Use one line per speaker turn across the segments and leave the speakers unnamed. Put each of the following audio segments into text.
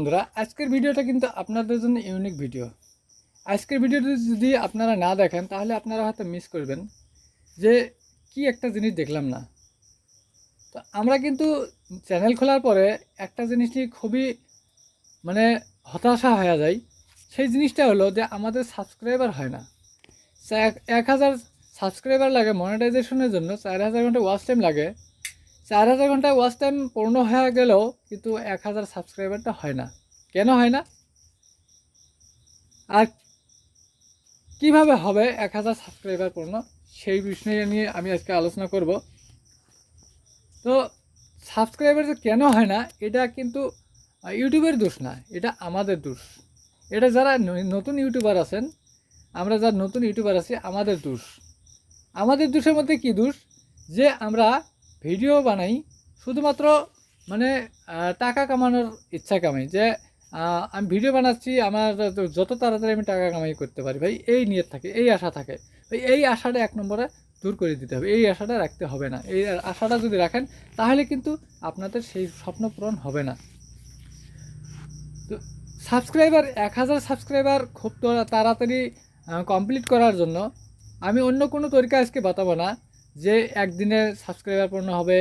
বন্ধুরা, আজকের ভিডিওটা কিন্তু আপনাদের জন্য ইউনিক ভিডিও আজকের ভিডিওটি যদি আপনারা না দেখেন, তাহলে আপনারা হয়তো মিস করবেন যে কি একটা জিনিস দেখলাম না। তো আমরা কিন্তু চ্যানেল খোলার পরে একটা জিনিস নিয়ে খুবই মানে হতাশা হয়ে যায় সেই জিনিসটা হলো যে আমাদের সাবস্ক্রাইবার হয় না। এক হাজার সাবস্ক্রাইবার লাগে মনিটাইজেশনের জন্য, চার হাজার ঘণ্টা ওয়াচ টাইম লাগে। চার হাজার ঘন্টায় ওয়াচ টাইম পূর্ণ হয়ে গেলেও কিন্তু এক হাজার সাবস্ক্রাইবারটা হয় না। কেন হয় না? আর কীভাবে হবে এক হাজার সাবস্ক্রাইবার পূর্ণ? সেই বিষয় নিয়ে আমি আজকে আলোচনা করব। তো সাবস্ক্রাইবার যে কেন হয় না, এটা কিন্তু ইউটিউবের দোষ না, এটা আমাদের দোষ। এটা যারা নতুন ইউটিউবার আছেন, আমরা যারা নতুন ইউটিউবার আছি, আমাদের দোষ। আমাদের দোষের মধ্যে কি দোষ? যে আমরা ভিডিও বানাই, শুধুমাত্র মানে টাকা কামানোর ইচ্ছা কামাই যে আমি ভিডিও বানাচ্ছি, আমার যত তাড়াতাড়ি আমি টাকা কামাই করতে পারি, ভাই, এই নিয়ত থাকে, এই আশা থাকে। ভাই, এই আশাটা এক নম্বরে দূর করে দিতে হবে, এই আশাটা রাখতে হবে না। এই আশাটা যদি রাখেন, তাহলে কিন্তু আপনাদের সেই স্বপ্ন পূরণ হবে না। তো, সাবস্ক্রাইবার, এক হাজার সাবস্ক্রাইবার খুব তাড়াতাড়ি কমপ্লিট করার জন্য আমি অন্য কোনো তরিকা আজকে বাতাবো না। যে একদিনে সাবস্ক্রাইবার পূর্ণ হবে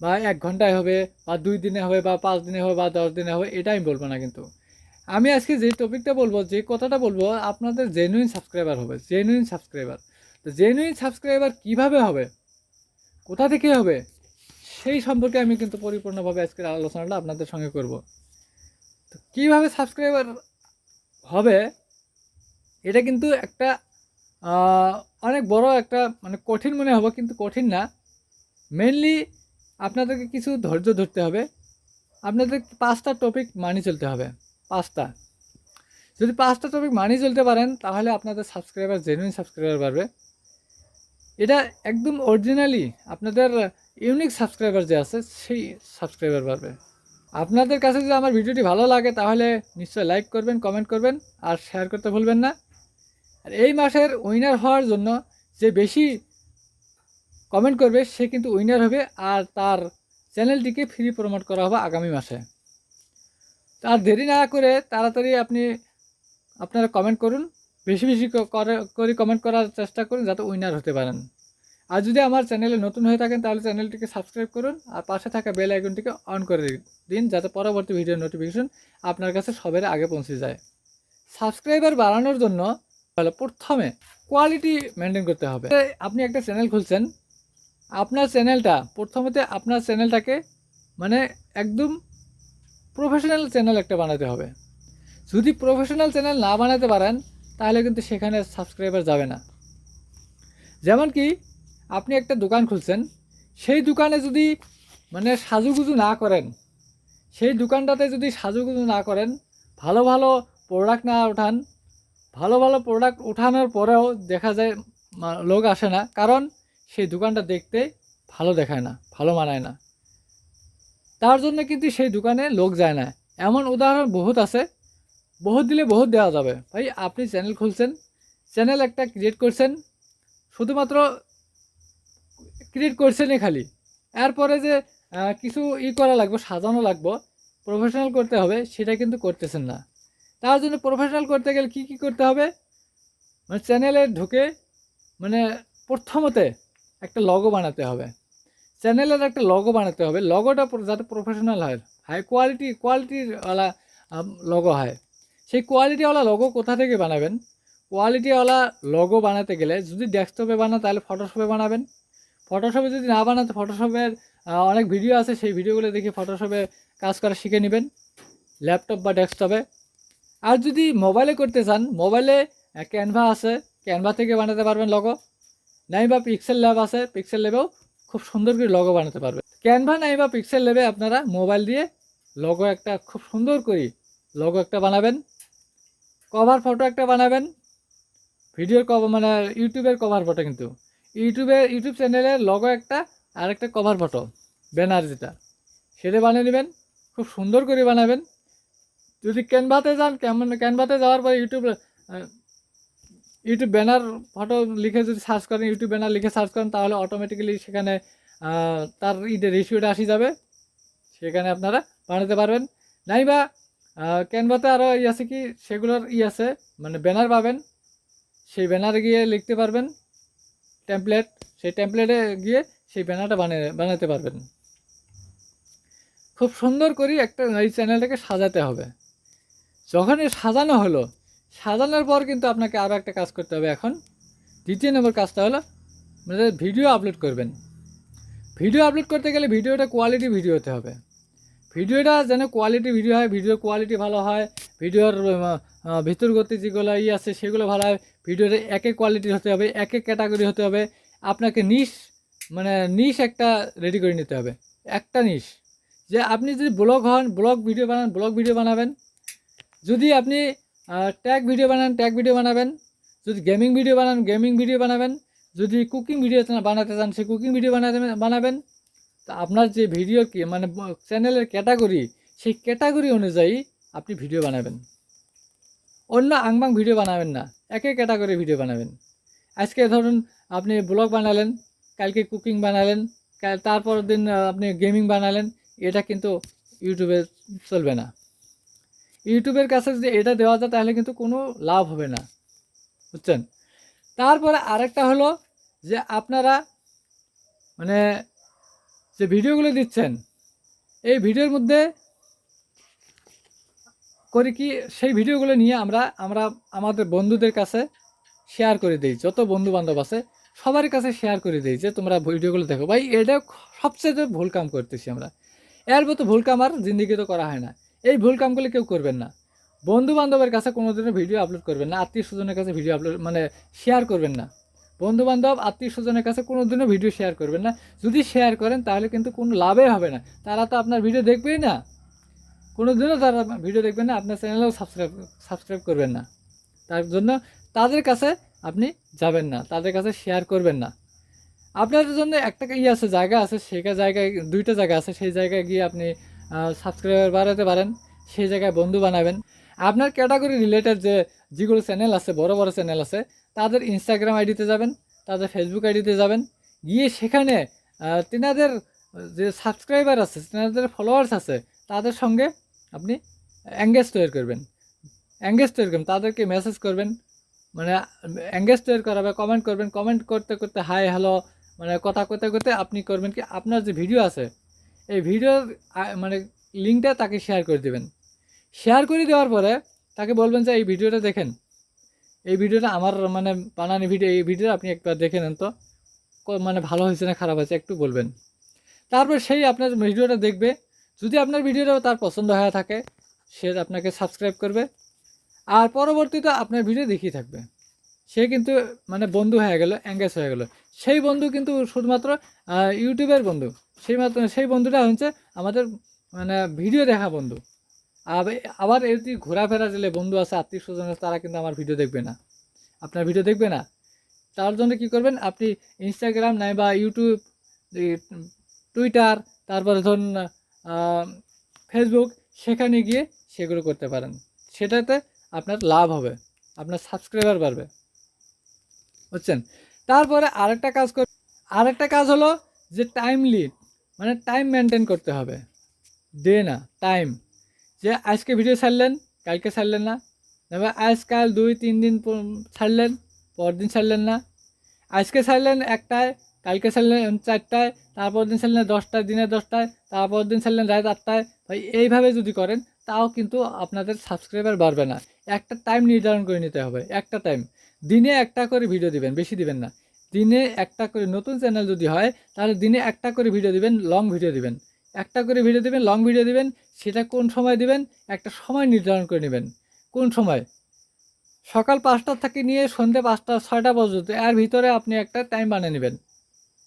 বা এক ঘন্টায় হবে বা দুই দিনে হবে বা পাঁচ দিনে হবে বা দশ দিনে হবে, এটা আমি বলব না কিন্তু। আমি আজকে যে টপিকটা বলব যে কথাটা বলব, আপনাদের জেনুইন সাবস্ক্রাইবার হবে জেনুইন সাবস্ক্রাইবার তো জেনুইন সাবস্ক্রাইবার কীভাবে হবে? কোথা থেকে হবে? সেই সম্পর্কে আমি কিন্তু পরিপূর্ণভাবে আজকের আলোচনাটা আপনাদের সঙ্গে করব। তো কীভাবে সাবস্ক্রাইবার হবে, এটা কিন্তু একটা অনেক বড় একটা মানে কঠিন মনে হবে, কিন্তু কঠিন না। মেনলি আপনাদেরকে কিছু ধৈর্য ধরতে হবে। আপনাদের পাঁচটা টপিক মানি চলতে হবে। পাঁচটা। যদি পাঁচটা টপিক মানি চলতে পারেন, তাহলে আপনাদের সাবস্ক্রাইবার জেনুইন সাবস্ক্রাইবার বাড়বে। এটা একদম অরিজিনালি আপনাদের ইউনিক সাবস্ক্রাইবার যে আছে, সেই সাবস্ক্রাইবার বাড়বে। আপনাদের কাছে যদি আমার ভিডিওটি ভালো লাগে, তাহলে নিশ্চয়ই লাইক করবেন কমেন্ট করবেন, আর শেয়ার করতে ভুলবেন না। আর এই মাসের উইনার হওয়ার জন্য যে বেশি কমেন্ট করবে, সে কিন্তু উইনার হবে আর তার চ্যানেলটিকে ফ্রি প্রমোট করা হবে আগামী মাসে। আর দেরি না করে তাড়াতাড়ি আপনি আপনারা কমেন্ট করুন, বেশি বেশি করে করে কমেন্ট করার চেষ্টা করুন যাতে উইনার হতে পারেন। আর যদি আমার চ্যানেলে নতুন হয়ে থাকেন তাহলে চ্যানেলটিকে সাবস্ক্রাইব করুন আর পাশে থাকা বেল আইকনটিকে অন করে দিন যাতে পরবর্তী ভিডিও নোটিফিকেশন আপনার কাছে সবের আগে পৌঁছে যায়। সাবস্ক্রাইবার বাড়ানোর জন্য তাহলে প্রথমে কোয়ালিটি মেনটেন করতে হবে। আপনি একটা চ্যানেল খুলছেন, আপনার চ্যানেলটা প্রথমতে আপনার চ্যানেলটাকে মানে একদম প্রফেশনাল চ্যানেল একটা বানাতে হবে। যদি প্রফেশনাল চ্যানেল না বানাতে পারেন, তাহলে কিন্তু সেখানে সাবস্ক্রাইবার যাবে না। যেমন কি, আপনি একটা দোকান খুলছেন, সেই দোকানে যদি মানে সাজুগুজু না করেন, সেই দোকানটাতে যদি সাজুগুজু না করেন, ভালো ভালো প্রোডাক্ট না ওঠান ভালো ভালো প্রোডাক্ট উঠানোর পরেও দেখা যায় লোক আসে না। কারণ সেই দোকানটা দেখতে ভালো দেখায় না, ভালো মানায় না। তার জন্য কিন্তু সেই দোকানে লোক যায় না। এমন উদাহরণ বহুত আছে। বহুত দিলে বহুত দেওয়া যাবে। ভাই, আপনি চ্যানেল খুলছেন চ্যানেল একটা ক্রিয়েট করছেন, শুধুমাত্র ক্রিয়েট করছেনই খালি। এরপরে যে কিছু ই করা লাগবে, সাজানো লাগবে প্রফেশনাল করতে হবে, সেটা কিন্তু করতেছেন না। তার জন্য প্রফেশনাল করতে গেলে কি কি করতে হবে? মানে চ্যানেলে ঢুকে মানে প্রথমতে একটা লগো বানাতে হবে। চ্যানেলের একটা লগো বানাতে হবে। লগোটা যাতে প্রফেশনাল হয় হাই কোয়ালিটি কোয়ালিটিওয়ালা লগো হয়। সেই কোয়ালিটিওয়ালা লগো কোথা থেকে বানাবেন? কোয়ালিটিওয়ালা লগো বানাতে গেলে যদি ডেস্কটপে বানান, তাহলে ফটোশপে বানাবেন। ফটোশপে যদি না বানাতে ফটোশপের অনেক ভিডিও আছে। সেই ভিডিওগুলো দেখে ফটোশপে কাজ করা শিখে নেবেন। ল্যাপটপ বা ডেস্কটপে আর যদি মোবাইলে করতে চান মোবাইলে ক্যানভা আছে। ক্যানভা থেকে বানাতে পারবেন লগো নাই বা পিক্সেল ল্যাব আছে। পিক্সেল ল্যাবেও খুব সুন্দর করে লগো বানাতে পারবে ক্যানভা নাই বা পিক্সেল ল্যাবে আপনারা মোবাইল দিয়ে লগো একটা খুব সুন্দর করে লগো একটা বানাবেন। কভার ফটো একটা বানাবেন। ভিডিওর কভার মানে ইউটিউবের কভার ফটো কিন্তু। ইউটিউবের ইউটিউব চ্যানেলের লগো একটা আর একটা কভার ফটো ব্যানার যেটা। সেটা বানিয়ে নেবেন। খুব সুন্দর করে বানাবেন। যদি ক্যানভাতে যান, কেমন ক্যানভাতে যাওয়ার পরে ইউটিউব ইউটিউব ব্যানার ফটো লিখে যদি সার্চ করেন ইউটিউব ব্যানার লিখে সার্চ করেন, তাহলে অটোমেটিক্যালি সেখানে তার রেশিওটা আসি যাবে। সেখানে আপনারা বানাতে পারবেন। নাই বা ক্যানভাতে আরও ই আছে কি, সেগুলোর ই আছে মানে ব্যানার পাবেন। সেই ব্যানারে গিয়ে লিখতে পারবেন। টেমপ্লেট সেই টেমপ্লেটে গিয়ে সেই ব্যানারটা বানিয়ে বানাতে পারবেন। খুব সুন্দর করে একটা এই চ্যানেলটাকে সাজাতে হবে। যখন এ সাজানো হলো, সাজানোর পর কিন্তু আপনাকে আরও একটা কাজ করতে হবে এখন। দ্বিতীয় নম্বর কাজটা হলো মানে ভিডিও আপলোড করবেন। ভিডিও আপলোড করতে গেলে ভিডিওটা কোয়ালিটি ভিডিও হতে হবে। ভিডিওটা যেন কোয়ালিটি ভিডিও হয় ভিডিওর কোয়ালিটি ভালো হয় ভিডিওর ভিতর গতি যেগুলো ই আছে, সেগুলো ভালো হয় ভিডিওটা এক কোয়ালিটির হতে হবে, এক ক্যাটাগরি হতে হবে। আপনাকে নিশ মানে নিশ একটা রেডি করে নিতে হবে। একটা নিশ যে আপনি যদি ব্লগ হন ব্লগ ভিডিও বানান ব্লগ ভিডিও বানাবেন যদি আপনি ট্যাগ ভিডিও বানান ট্যাগ ভিডিও বানাবেন। যদি গেমিং ভিডিও বানান গেমিং ভিডিও বানাবেন। যদি কুকিং ভিডিও বানাতে চান সে কুকিং ভিডিও বানাতে, বানাবেন। তা আপনার যে ভিডিও কি মানে চ্যানেলের ক্যাটাগরি সেই ক্যাটাগরি অনুযায়ী আপনি ভিডিও বানাবেন। অন্য আংবাং ভিডিও বানাবেন না, একে ক্যাটাগরি ভিডিও বানাবেন। আজকে ধরুন, আপনি ব্লগ বানালেন, কালকে কুকিং বানালেন তারপর দিন আপনি গেমিং বানালেন, এটা কিন্তু ইউটিউবে চলবে না। ইউটিউবের কাছে যদি এটা দেওয়া যায়, তাহলে কিন্তু কোনো লাভ হবে না। বুঝছেন? তারপরে আরেকটা হলো যে আপনারা মানে যে ভিডিওগুলো দিচ্ছেন, এই ভিডিওর মধ্যে করি কি সেই ভিডিওগুলো নিয়ে আমরা আমরা আমাদের বন্ধুদের কাছে শেয়ার করে দিই, যত বন্ধু বান্ধব আছে, সবার কাছে শেয়ার করে দিই যে তোমরা ভিডিওগুলো দেখো। ভাই, এটা সবচেয়ে ভুল কাম করতেছি আমরা। এর মতো ভুল কাম আর জিন্দিগি তো করা হয় না। এই ভুল কামগুলো কেউ করবেন না। বন্ধু বান্ধবের কাছে কোনো দিনও ভিডিও আপলোড করবেন না আত্মীয় স্বজনের কাছে ভিডিও আপলোড মানে শেয়ার করবেন না। বন্ধু বান্ধব আত্মীয় স্বজনের কাছে কোনো দিনও ভিডিও শেয়ার করবেন না। যদি শেয়ার করেন, তাহলে কিন্তু কোনো লাভই হবে না। তারা তো আপনার ভিডিও দেখবেই না। কোনো দিনও তারা ভিডিও দেখবেন না, আপনার চ্যানেলেও সাবস্ক্রাইব সাবস্ক্রাইব করবেন না। তার জন্য তাদের কাছে আপনি যাবেন না, তাদের কাছে শেয়ার করবেন না। আপনাদের জন্য একটা ই আছে, জায়গা আছে সেটা জায়গায়, দুইটা জায়গা আছে, সেই জায়গায় গিয়ে আপনি সাবস্ক্রাইবার বাড়াতে পারেন, সেই জায়গায় বন্ধু বানাবেন। আপনার ক্যাটাগরি রিলেটেড যে যেগুলো চ্যানেল আছে, বড় বড় চ্যানেল আছে, তাদের ইনস্টাগ্রাম আইডিতে যাবেন, তাদের ফেসবুক আইডিতে যাবেন। গিয়ে সেখানে তেনাদের যে সাবস্ক্রাইবার আছে, তেনাদের ফলোয়ার্স আছে, তাদের সঙ্গে আপনি অ্যাঙ্গেজ তৈরি করবেন। অ্যাঙ্গেজ তৈরি করবেন, তাদেরকে মেসেজ করবেন মানে অ্যাঙ্গেজ তৈরি করাবে কমেন্ট করবেন। কমেন্ট করতে করতে হাই হ্যালো মানে কথা করতে করতে আপনি করবেন কি, আপনার যে ভিডিও আছে এই ভিডিওর মানে লিঙ্কটা তাকে শেয়ার করে দেবেন। শেয়ার করে দেওয়ার পরে তাকে বলবেন যে, এই ভিডিওটা দেখেন। এই ভিডিওটা আমার মানে বানানি ভিডিও এই ভিডিওটা আপনি একবার দেখে নেন তো। মানে ভালো হয়েছে না খারাপ হয়েছে একটু বলবেন। তারপর সেই আপনার ভিডিওটা দেখবে। যদি আপনার ভিডিওটা তার পছন্দ হয়ে থাকে, সে আপনাকে সাবস্ক্রাইব করবে। আর পরবর্তীতে আপনার ভিডিও দেখিয়ে থাকবে। সে কিন্তু মানে বন্ধু হয়ে গেল এঙ্গেজ হয়ে গেল। সেই বন্ধু কিন্তু শুধুমাত্র ইউটিউবের বন্ধু। সেই সেই বন্ধুটা হচ্ছে আমাদের মানে ভিডিও দেখা বন্ধু। আব- আবার এটি ঘোরাফেরা দিলে বন্ধু আছে, আত্মীয় স্বজন আছে, তারা কিন্তু আমার ভিডিও দেখবে না। আপনার ভিডিও দেখবে না? তার জন্য কি করবেন? আপনি ইনস্টাগ্রাম নাই বা ইউটিউব টুইটার তারপরে ধরুন ফেসবুক সেখানে গিয়ে সেগুলো করতে পারেন। সেটাতে আপনার লাভ হবে। আপনার সাবস্ক্রাইবার বাড়বে। বুঝছেন? তারপরে আরেকটা কাজ কর আরেকটা কাজ হলো যে টাইম লিড মানে টাইম মেনটেন করতে হবে। ডে না টাইম যে আজকে ভিডিও ছাড়লেন, কালকে ছাড়লেন না। এবার আজকাল দুই, তিন দিন ছাড়লেন পরদিন ছাড়লেন না। আজকে ছাড়লেন একটায়, কালকে ছাড়লেন চারটায় তারপর দিন ছাড়লেন দশটায়, দিনে দশটায় তারপর দিন ছাড়লেন রাত আটটায়। ভাই, এইভাবে যদি করেন, তাও কিন্তু আপনাদের সাবস্ক্রাইবার বাড়বে না। একটা টাইম নির্ধারণ করে নিতে হবে, একটা টাইম দিনে একটা করে ভিডিও দিবেন, বেশি দিবেন না। দিনে একটা করে নতুন চ্যানেল যদি হয়, তাহলে দিনে একটা করে ভিডিও দিবেন লং ভিডিও দিবেন। একটা করে ভিডিও দিবেন লং ভিডিও দিবেন, সেটা কোন সময় দিবেন? একটা সময় নির্ধারণ করে নেবেন। কোন সময়? সকাল পাঁচটা থেকে নিয়ে সন্ধ্যে পাঁচটা, ছয়টা পর্যন্ত, এর ভিতরে আপনি একটা টাইম বানিয়ে নেবেন,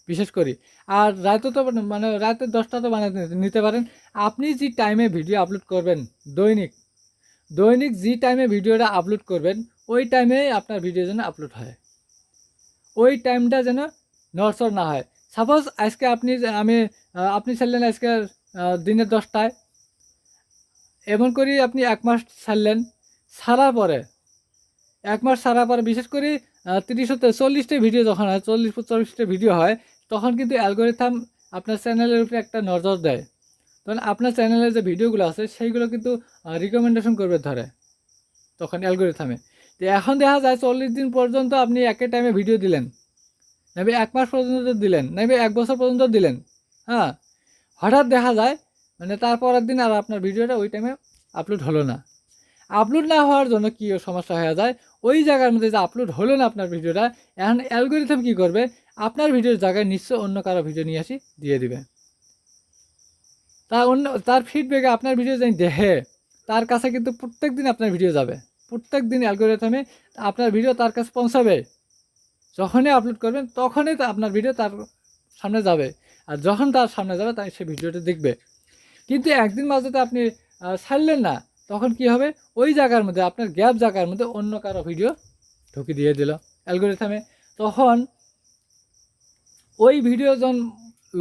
বিশেষ করে। আর রাতে তো মানে রাতে দশটা তো বানিয়ে নিতে পারেন। আপনি যে টাইমে ভিডিও আপলোড করবেন, দৈনিক দৈনিক যে টাইমে ভিডিওটা আপলোড করবেন, ওই টাইমে আপনার ভিডিও যেন আপলোড হয়। ওই টাইমটা যেন নড়চড় না হয়। সাপোজ আজকে আপনি আমি আপনি ছাড়লেন আজকে দিনের দশটায়। এমন করি আপনি এক মাস ছাড়লেন। ছাড়ার পরে, এক মাস ছাড়ার পরে বিশেষ করে তিরিশ চল্লিশটা ভিডিও যখন হয়, চল্লিশ চল্লিশটা ভিডিও হয়, তখন কিন্তু অ্যালগোরিথাম আপনার চ্যানেলের উপরে একটা নজর দেয়। তখন আপনার চ্যানেলের যে ভিডিওগুলো আছে, সেইগুলো কিন্তু রিকমেন্ডেশন করবে ধরে, তখন অ্যালগোরিথামে তো এখন দেখা যায় চল্লিশ দিন পর্যন্ত আপনি একে টাইমে ভিডিও দিলেন। নাইবে এক মাস পর্যন্ত দিলেন, নাইবে এক বছর পর্যন্ত দিলেন। হ্যাঁ হঠাৎ দেখা যায় মানে তারপরের দিন আর আপনার ভিডিওটা ওই টাইমে আপলোড হলো না। আপলোড না হওয়ার জন্য কী সমস্যা হয়ে যায়? ওই জায়গার মধ্যে যে আপলোড হলো না আপনার ভিডিওটা এখন অ্যালগোরিথম কী করবে? আপনার ভিডিওর জায়গায় নিশ্চয় অন্য কারও ভিডিও নিয়ে আসি, দিয়ে দিবে। তার অন্য, তার ফিডব্যাকে আপনার ভিডিও যাই দেখে, তার কাছে কিন্তু প্রত্যেক দিন আপনার ভিডিও যাবে। প্রত্যেক দিন অ্যালগোরিথমে আপনার ভিডিও তার কাছে পৌঁছাবে। যখনই আপলোড করবেন, তখনই আপনার ভিডিও তার সামনে যাবে। আর যখন তার সামনে যাবে, তাই সে ভিডিওটা দেখবে। কিন্তু একদিন মাঝেতে আপনি ছাড়লেন না। তখন কি হবে? ওই জায়গার মধ্যে, আপনার গ্যাপ জায়গার মধ্যে অন্য কারও ভিডিও ঢুকে দিয়ে দিল অ্যালগোরিথামে তখন ওই ভিডিও যখন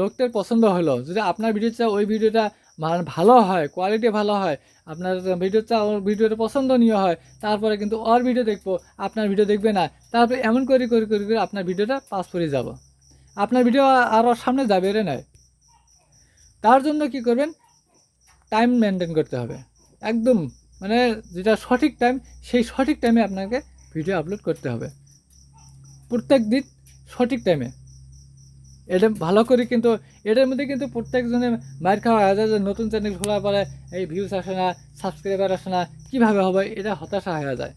লোকটার পছন্দ হলো। যদি আপনার ভিডিও চা ওই ভিডিওটা মানে ভালো হয় কোয়ালিটি ভালো হয়, আপনার ভিডিও চা ওর ভিডিওটা পছন্দনীয় হয়, তারপরে কিন্তু ওর ভিডিও দেখব, আপনার ভিডিও দেখবে না, তারপরে এমন করে করে করে করে আপনার ভিডিওটা পাস করে যাব। আপনার ভিডিও আর ওর সামনে যাবে রে নয়। তার জন্য কি করবেন? টাইম মেনটেন করতে হবে। একদম মানে যেটা সঠিক টাইম সেই সঠিক টাইমে আপনাকে ভিডিও আপলোড করতে হবে। প্রত্যেক দিন সঠিক টাইমে এটা ভালো করে কিন্তু, এটার মধ্যে কিন্তু প্রত্যেকজনে মার খাওয়া হয়ে যায় যে নতুন চ্যানেল খোলার পরে এই ভিউজ আসে না সাবস্ক্রাইবার আসে না, কীভাবে হবে? এটা হতাশা হয়ে যায়।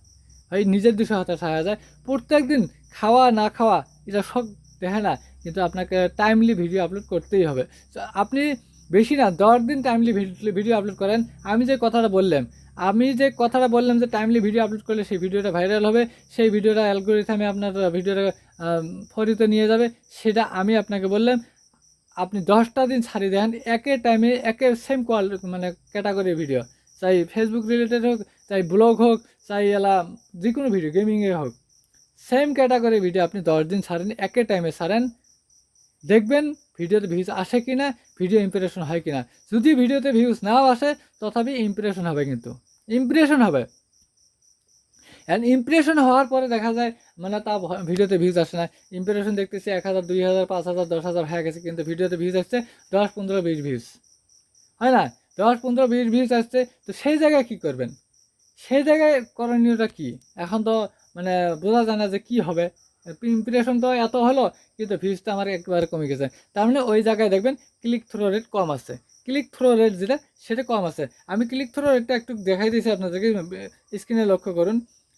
এই নিজের দিশে হতাশা হয়ে যায়। প্রত্যেক দিন খাওয়া, না খাওয়া, এটা সব দেখে না, কিন্তু আপনাকে টাইমলি ভিডিও আপলোড করতেই হবে। আপনি বেশি না, দশ দিন টাইমলি ভিডিও আপলোড করেন। আমি যে কথাটা বললাম আমি যে কথাটা বললাম যে টাইমলি ভিডিও আপলোড করলে সেই ভিডিওটা ভাইরাল হবে, সেই ভিডিওটা অ্যালগোরিথামে আপনার ভিডিওটা ফরিতে নিয়ে যাবে, সেটা আমি আপনাকে বললাম। আপনি দশটা দিন ছাড়িয়ে দেন, একে টাইমে একে সেম কোয়াল মানে ক্যাটাগরি ভিডিও চাই ফেসবুক রিলেটেড হোক, চাই ব্লগ হোক, চাই এলা যে কোনো ভিডিও গেমিংয়ে হোক। সেম ক্যাটাগরি ভিডিও আপনি দশ দিন ছাড়েন, একে টাইমে ছাড়েন। দেখবেন ভিডিওতে ভিউজ আসে কি না ভিডিও ইমপ্রেশন হয় কি না যদি ভিডিওতে ভিউজ নাও আসে, তথাপি ইমপ্রেশন হবে কিন্তু। ইমপ্রেশন হবে। অ্যান্ড ইমপ্রেশন হওয়ার পরে দেখা যায় মানে তা ভিডিওতে ভিউজ আসে না। ইমপ্রেশন দেখতেছি এক হাজার, দুই হাজার, পাঁচ হাজার, দশ হাজার হয়ে গেছে, কিন্তু ভিডিওতে ভিউজ আসছে দশ, পনেরো, বিশ ভিউজ হয় না? দশ, পনেরো, বিশ ভিউজ আসছে, তো সেই জায়গায় কী করবেন? সেই জায়গায় করণীয়টা কী? এখন তো মানে বোঝা যায় না যে কী হবে। ইমপ্রেশন তো এত হলো, কিন্তু ভিউজটা আমার একবারে কমে গেছে। তার মানে ওই জায়গায় দেখবেন ক্লিক থ্রো রেট কম আছে। ক্লিক থ্রো রেট যেটা, সেটা কম আছে। আমি ক্লিক থ্রো রেটটা একটু দেখাই দিয়েছি আপনাদেরকে স্ক্রিনে লক্ষ্য করুন।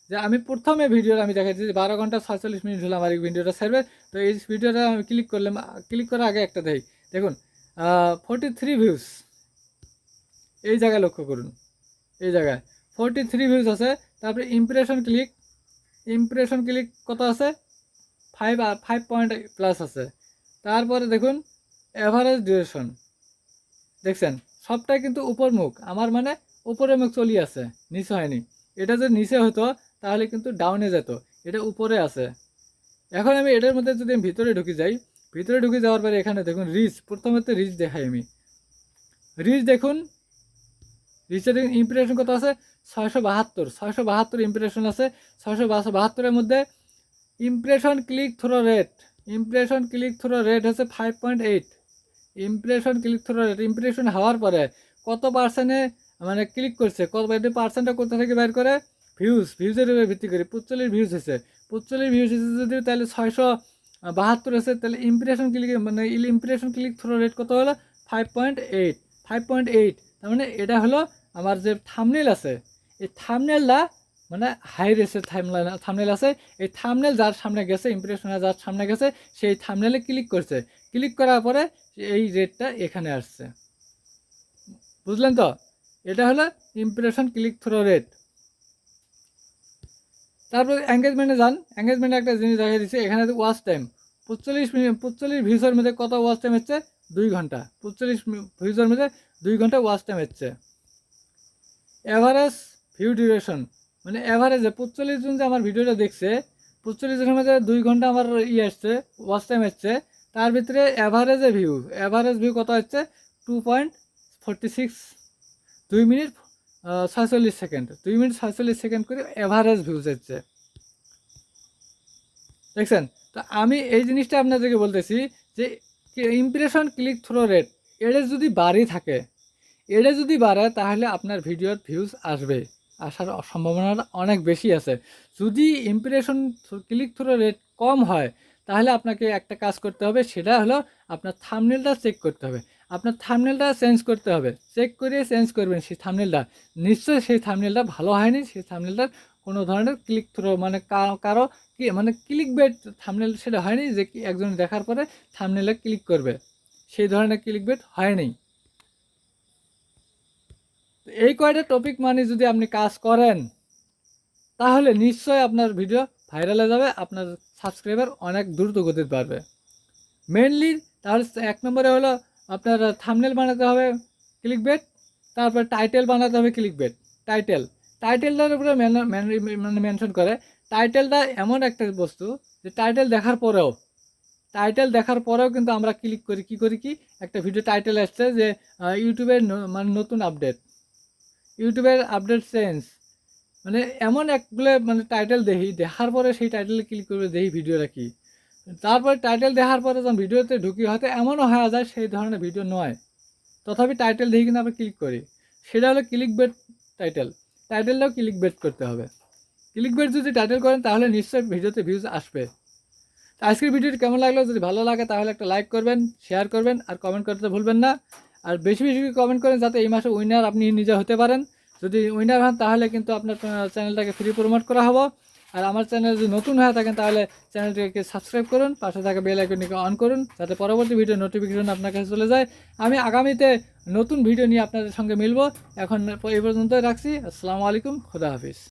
যে আমি প্রথমে ভিডিওটা আমি দেখাই দিয়েছি, বারো ঘণ্টা ছয়চল্লিশ মিনিট হলো আমার এই ভিডিওটা সার্ভে তো এই ভিডিওটা আমি ক্লিক করলাম ক্লিক করার আগে একটা দেখি দেখুন ফোর্টি থ্রি ভিউজ এই জায়গায় লক্ষ্য করুন। এই জায়গায়। ফোর্টি থ্রি ভিউজ আছে, তারপরে ইমপ্রেশন ক্লিক ইমপ্রেশন ক্লিক কত আছে? ফাইভ আর ফাইভ পয়েন্ট প্লাস আছে। তারপরে দেখুন অ্যাভারেজ ডিউরেশন দেখছেন? সবটাই কিন্তু উপর মুখ। আমার মানে উপরে মুখ চলি আছে, নিচে হয়নি। এটা যদি নিচে হতো, তাহলে কিন্তু ডাউনে যেত। এটা উপরে আছে। এখন আমি এটার মধ্যে যদি আমি ভিতরে ঢুকে যাই, ভিতরে ঢুকে যাওয়ার পরে এখানে দেখুন রিচ প্রথমে তো রিচ দেখাই আমি। রিচ দেখুন রিচের ইমপ্রেশন কত আছে? ছয়শো বাহাত্তর। ছয়শো বাহাত্তর ইমপ্রেশন আছে। ছয়শো বাহাত্তরের মধ্যে impression click through rate impression click through rate হচ্ছে five point eight impression click through rate impression হওয়ার পরে কত পার্সেন্টে মানে ক্লিক করছে, কত পার্সেন্টটা কোথা থেকে বের করে? ভিউজ ভিউজের উপরে ভিত্তি করে পঁচল্লিশ ভিউজ হয়েছে। পঁচল্লিশ ভিউজ হয়েছে যদি তাহলে ছয়শো বাহাত্তর আছে তাহলে ইমপ্রেশন ক্লিক মানে ইমপ্রেশন ক্লিক থ্রো রেট কত হলো? Five point eight five point eight তার মানে এটা হলো আমার যে থামনেল আছে, এই থামনেলটা মানে হাই রেসের থামনেল থামনেল আছে। এই থামনেল যার সামনে গেছে ইমপ্রেশনে যার সামনে গেছে, সেই থামনেলে ক্লিক করছে। ক্লিক করার পরে এই রেটটা এখানে আসছে। বুঝলেন তো? এটা হলো ইমপ্রেশন ক্লিক থ্রো রেট তারপর এঙ্গেজমেন্টে যান। এঙ্গেজমেন্টে একটা জিনিস দেখা দিচ্ছে। এখানে ওয়াচ টাইম পঁচল্লিশ মিনিট পঁচল্লিশ ভিউসের মধ্যে কত ওয়াচ টাইম হচ্ছে? দুই ঘণ্টা। পঁচল্লিশ ভিউসের মধ্যে দুই ঘণ্টা ওয়াচ টাইম হচ্ছে। অ্যাভারেজ ভিউ ডিউরেশন মানে অ্যাভারেজে পঁচল্লিশ জন যে আমার ভিডিওটা দেখছে পঁচল্লিশ জনের মধ্যে দুই ঘণ্টা আমার ই আসছে ওয়াচ টাইম আসছে, তার ভিতরে অ্যাভারেজে ভিউ অ্যাভারেজ ভিউ কত হচ্ছে টু পয়েন্ট ফোরটি সিক্স দুই মিনিট ছয়চল্লিশ সেকেন্ড দুই মিনিট ছয়চল্লিশ সেকেন্ড করে অ্যাভারেজ ভিউজ হচ্ছে দেখছেন? তো আমি এই জিনিসটা আপনাদেরকে বলতেছি যে ইমপ্রেশন ক্লিক থ্রো রেট এটা যদি বাড়ি থাকে এটা যদি বাড়ে তাহলে আপনার ভিডিওর ভিউজ আসবে। আসার সম্ভাবনাটা অনেক বেশি আছে। যদি ইমপ্রেশন ক্লিক থ্রু রেট কম হয়, তাহলে আপনাকে একটা কাজ করতে হবে, সেটা হলো আপনার থামনেলটা চেক করতে হবে। আপনার থামনেলটা চেঞ্জ করতে হবে। চেক করে চেঞ্জ করবেন সেই থামনেলটা নিশ্চয়ই সেই থামনেলটা ভালো হয়নি, সেই থামনেলটার কোনো ধরনের ক্লিক থ্রো মানে কারও কি মানে ক্লিক বেট থামনেল সেটা হয়নি যে একজন দেখার পরে থামনেলে ক্লিক করবে। সেই ধরনের ক্লিক বেট হয়নি। তো এই কয়টা টপিক মানে যদি আপনি কাজ করেন, তাহলে নিশ্চয়ই আপনার ভিডিও ভাইরালে যাবে, আপনার সাবস্ক্রাইবার অনেক দ্রুত গতিতে বাড়বে। মেনলি তাহলে এক নম্বরে হলো আপনার থামনেল বানাতে হবে ক্লিক বেট তারপর টাইটেল বানাতে হবে ক্লিক বেট টাইটেল টাইটেলটার উপরে মানে মেনশন করে টাইটেলটা এমন একটা বস্তু যে টাইটেল দেখার পরেও টাইটেল দেখার পরেও কিন্তু আমরা ক্লিক করি, কি করি কি? একটা ভিডিও টাইটেল আসছে যে ইউটিউবের মানে নতুন আপডেট ইউটিউবের আপডেট চেঞ্জ মানে এমন একগুলো মানে টাইটেল দেখি, দেখার পরে সেই টাইটেলে ক্লিক করবে দেখি ভিডিওটা কি। তারপরে টাইটেল দেখার পরে যখন ভিডিওতে ঢুকি, হয়তো এমনও হয়ে যায় সেই ধরনের ভিডিও নয়। তথাপি টাইটেল দেখি কিন্তু আমরা ক্লিক করি। সেটা হলো ক্লিক বেট টাইটেল। টাইটেলটাও ক্লিক বেট করতে হবে। ক্লিক বেট যদি টাইটেল করেন, তাহলে নিশ্চয়ই ভিডিওতে ভিউজ আসবে। আজকের ভিডিওটি কেমন লাগল? যদি ভালো লাগে, তাহলে একটা লাইক করবেন শেয়ার করবেন, আর কমেন্ট করতে ভুলবেন না। আর বেশি বেশি কমেন্ট করেন যাতে এই মাসে উইনার আপনি নিজে হতে পারেন। যদি উইনার হন, তাহলে কিন্তু আপনার চ্যানেলটাকে ফ্রি প্রমোট করা হব। আর আমার চ্যানেল যদি নতুন হয়ে থাকেন, তাহলে চ্যানেলটিকে সাবস্ক্রাইব করুন, পাশে থাকা বেল আইকনটিকে অন করুন, যাতে পরবর্তী ভিডিও নোটিফিকেশন আপনার কাছে চলে যায়। আমি আগামীতে নতুন ভিডিও নিয়ে আপনাদের সঙ্গে মিলবো। এখন এই পর্যন্তই রাখছি। আসসালামু আলাইকুম, খুদা হাফিজ।